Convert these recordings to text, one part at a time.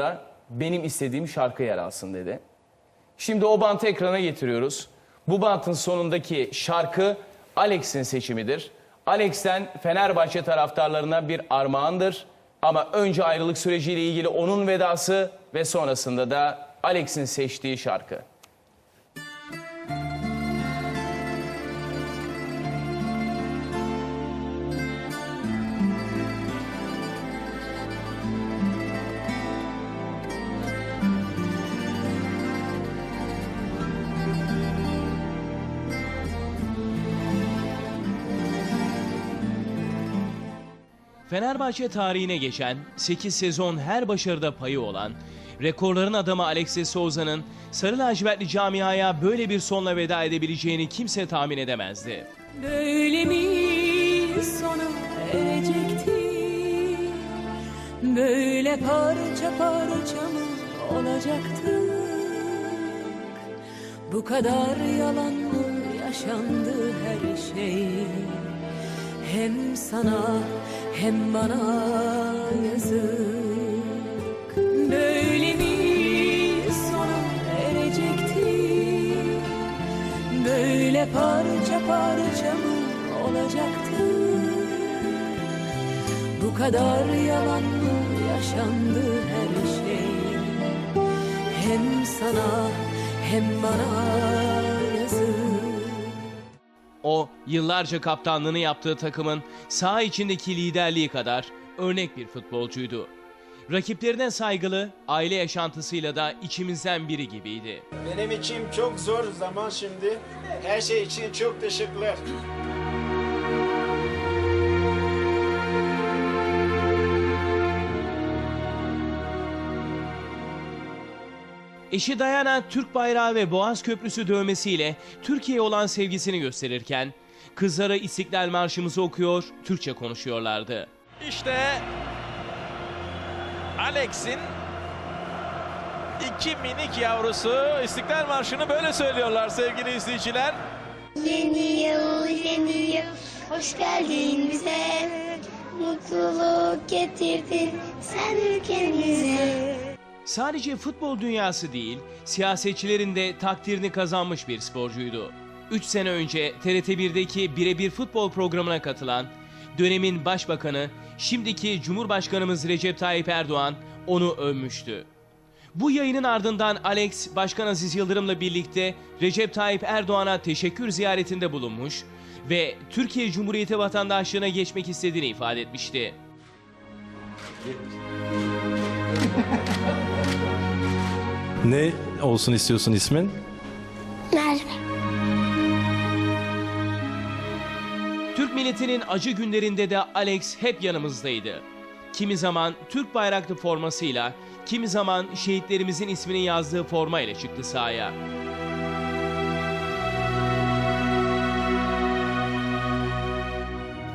bantında benim istediğim şarkı yer alsın dedi. Şimdi o bantı ekrana getiriyoruz. Bu bantın sonundaki şarkı Alex'in seçimidir. Alex'ten Fenerbahçe taraftarlarına bir armağandır. Ama önce ayrılık süreciyle ilgili onun vedası ve sonrasında da Alex'in seçtiği şarkı. Fenerbahçe tarihine geçen 8 sezon her başarıda payı olan, rekorların adamı Alexis Souza'nın Sarı lacivertli camiaya böyle bir sonla veda edebileceğini kimse tahmin edemezdi. Böyle mi sona erecekti? Böyle parça parça mı olacaktık? Bu kadar yalan mı yaşandı her şey? Hem sana hem bana yazık. Böyle mi sona erecekti? Böyle parça parça mı olacaktı? Bu kadar yalan mı yaşandı her şey? Hem sana hem bana yazık. O yıllarca kaptanlığını yaptığı takımın saha içindeki liderliği kadar örnek bir futbolcuydu. Rakiplerine saygılı, aile yaşantısıyla da içimizden biri gibiydi. Benim için çok zor zaman şimdi. Her şey için çok teşekkürler. Eşi Dayana Türk bayrağı ve Boğaz Köprüsü dövmesiyle Türkiye'ye olan sevgisini gösterirken kızları İstiklal Marşımızı okuyor, Türkçe konuşuyorlardı. İşte Alex'in iki minik yavrusu İstiklal Marşı'nı böyle söylüyorlar sevgili izleyiciler. Yeni yıl, yeni yıl, hoş geldin bize. Mutluluk getirdin sen ülkemize. Sadece futbol dünyası değil, siyasetçilerin de takdirini kazanmış bir sporcuydu. 3 sene önce TRT1'deki Birebir Futbol programına katılan, dönemin başbakanı, şimdiki Cumhurbaşkanımız Recep Tayyip Erdoğan onu övmüştü. Bu yayının ardından Alex, Başkan Aziz Yıldırım'la birlikte Recep Tayyip Erdoğan'a teşekkür ziyaretinde bulunmuş ve Türkiye Cumhuriyeti vatandaşlığına geçmek istediğini ifade etmişti. Ne olsun istiyorsun ismin? Merve. Türk milletinin acı günlerinde de Alex hep yanımızdaydı. Kimi zaman Türk bayraklı formasıyla, kimi zaman şehitlerimizin ismini yazdığı forma ile çıktı sahaya.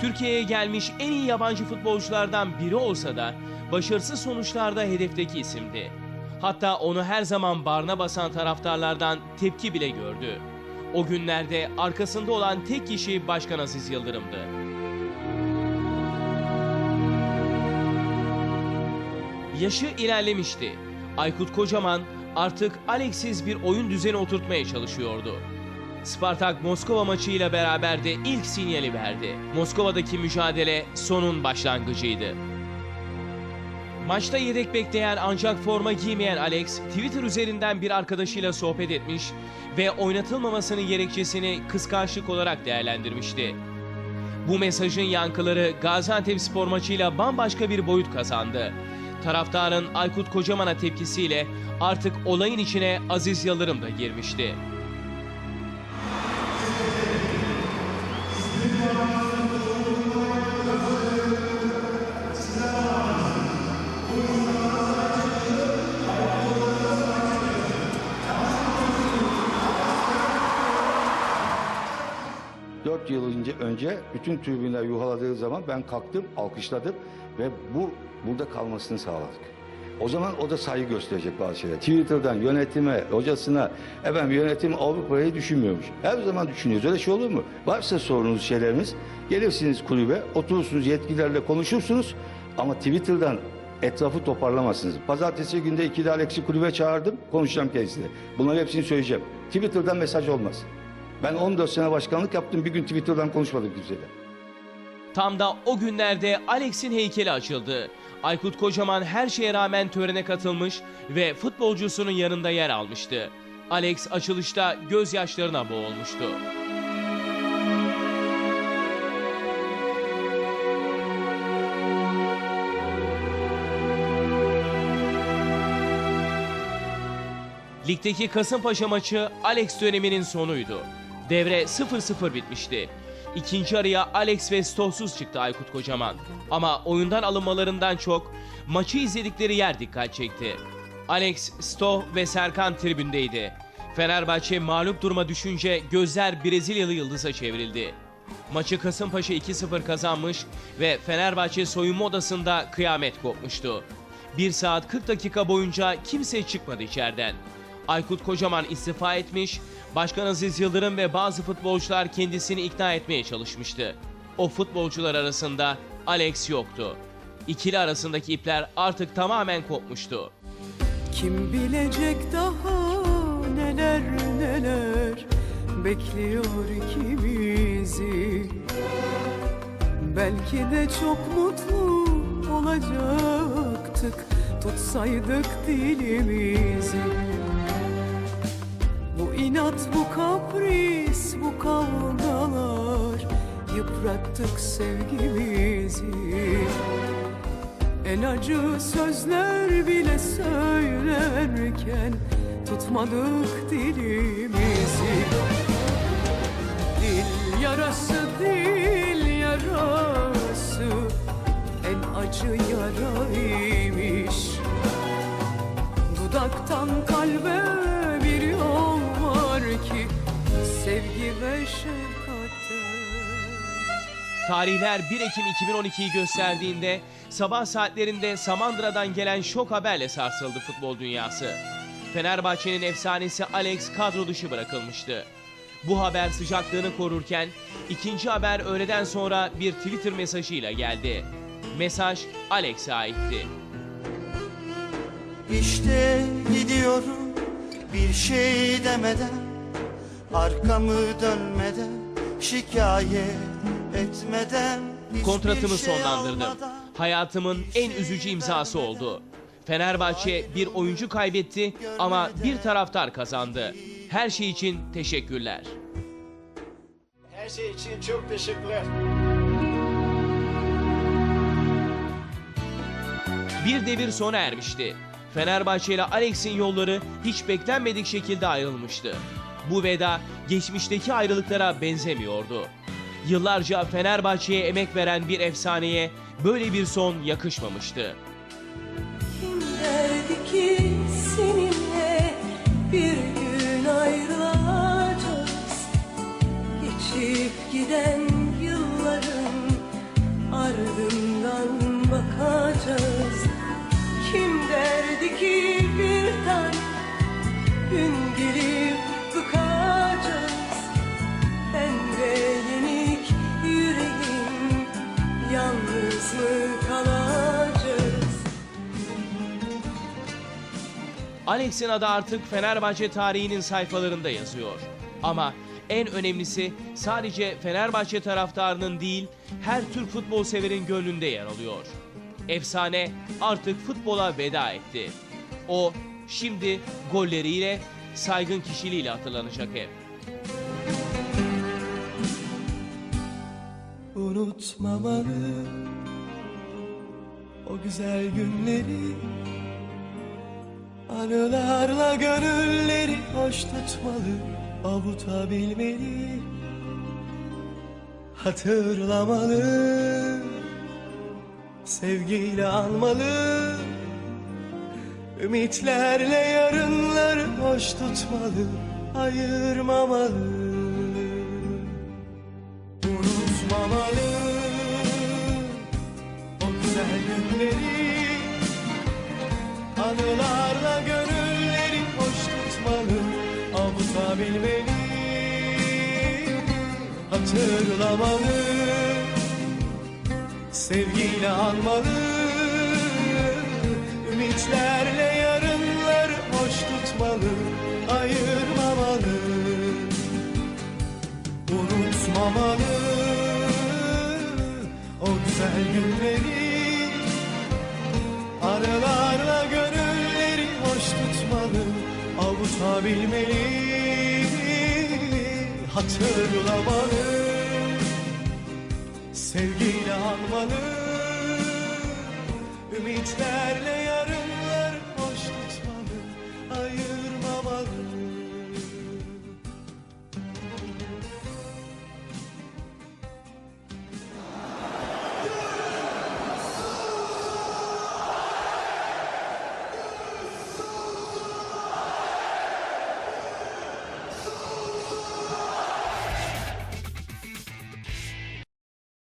Türkiye'ye gelmiş en iyi yabancı futbolculardan biri olsa da başarısız sonuçlarda hedefteki isimdi. Hatta onu her zaman barına basan taraftarlardan tepki bile gördü. O günlerde arkasında olan tek kişi Başkan Aziz Yıldırım'dı. Yaşı ilerlemişti. Aykut Kocaman artık Alex'iz bir oyun düzeni oturtmaya çalışıyordu. Spartak Moskova maçıyla beraber de ilk sinyali verdi. Moskova'daki mücadele sonun başlangıcıydı. Maçta yedek bekleyen ancak forma giymeyen Alex, Twitter üzerinden bir arkadaşıyla sohbet etmiş ve oynatılmamasının gerekçesini kıskançlık olarak değerlendirmişti. Bu mesajın yankıları Gaziantep spor maçıyla bambaşka bir boyut kazandı. Taraftarın Aykut Kocaman'a tepkisiyle artık olayın içine Aziz Yıldırım da girmişti. Dört yıl önce, bütün tribünler yuhaladığı zaman ben kalktım, alkışladım ve bu burada kalmasını sağladık. O zaman o da saygı gösterecek bazı şeyler. Twitter'dan yönetime, hocasına, efendim yönetim Avrupa'yı düşünmüyormuş. Her zaman düşünüyoruz. Öyle şey olur mu? Varsa sorunuz, şeyleriniz, gelirsiniz kulübe, oturursunuz yetkililerle konuşursunuz ama Twitter'dan etrafı toparlamazsınız. Pazartesi günde iki de Alex'i kulübe çağırdım. Konuşacağım kendisiyle. Bunları hepsini söyleyeceğim. Twitter'dan mesaj olmaz. Ben 14 sene başkanlık yaptım. Bir gün Twitter'dan konuşmadım kimseyle. Tam da o günlerde Alex'in heykeli açıldı. Aykut Kocaman her şeye rağmen törene katılmış ve futbolcusunun yanında yer almıştı. Alex açılışta gözyaşlarına boğulmuştu. Ligdeki Kasımpaşa maçı Alex döneminin sonuydu. Devre 0-0 bitmişti. İkinci araya Alex ve Stolsuz çıktı Aykut Kocaman. Ama oyundan alınmalarından çok maçı izledikleri yer dikkat çekti. Alex, Sto ve Serkan tribündeydi. Fenerbahçe mağlup duruma düşünce gözler Brezilyalı yıldıza çevrildi. Maçı Kasımpaşa 2-0 kazanmış ve Fenerbahçe soyunma odasında kıyamet kopmuştu. 1 saat 40 dakika boyunca kimse çıkmadı içeriden. Aykut Kocaman istifa etmiş, Başkan Aziz Yıldırım ve bazı futbolcular kendisini ikna etmeye çalışmıştı. O futbolcular arasında Alex yoktu. İkili arasındaki ipler artık tamamen kopmuştu. Kim bilecek daha neler neler bekliyor ikimizi Belki de çok mutlu olacaktık tutsaydık dilimizi inat bu kapris bu kavgalar. Yıprattık sevgimizi. En acı sözler bile söylerken tutmadık dilimizi Tarihler 1 Ekim 2012'yi gösterdiğinde sabah saatlerinde Samandıra'dan gelen şok haberle sarsıldı futbol dünyası. Fenerbahçe'nin efsanesi Alex kadro dışı bırakılmıştı. Bu haber sıcaklığını korurken ikinci haber öğleden sonra bir Twitter mesajıyla geldi. Mesaj Alex'e aitti. İşte gidiyorum bir şey demeden Arkamı dönmeden şikayet etmeden Kontratımı şey sonlandırdım. almadan Hayatımın en üzücü imzası oldu. Fenerbahçe bir oyuncu kaybetti ama bir taraftar kazandı. Her şey için teşekkürler. Her şey için çok teşekkürler. Bir devir sona ermişti. Fenerbahçe ile Alex'in yolları hiç beklenmedik şekilde ayrılmıştı. Bu veda geçmişteki ayrılıklara benzemiyordu. Yıllarca Fenerbahçe'ye emek veren bir efsaneye böyle bir son yakışmamıştı. Alex'in adı artık Fenerbahçe tarihinin sayfalarında yazıyor. Ama en önemlisi sadece Fenerbahçe taraftarının değil, her Türk futbol severin gönlünde yer alıyor. Efsane artık futbola veda etti. O şimdi golleriyle, saygın kişiliğiyle hatırlanacak hep. Unutmamalı o güzel günleri Anılarla gönülleri hoş tutmalı Avutabilmeli Hatırlamalı Sevgiyle anmalı. Ümitlerle yarınları hoş tutmalı Ayırmamalı Hatırlamalı Sevgiyle anmalı. Ümitlerle yarınları hoş tutmalı Ayırmamalı. Unutmamalı O güzel günleri. Arılarla gönülleri hoş tutmalı Avutabilmeli. Hatırlamalı Sevgiyle anmanı Ümitlerle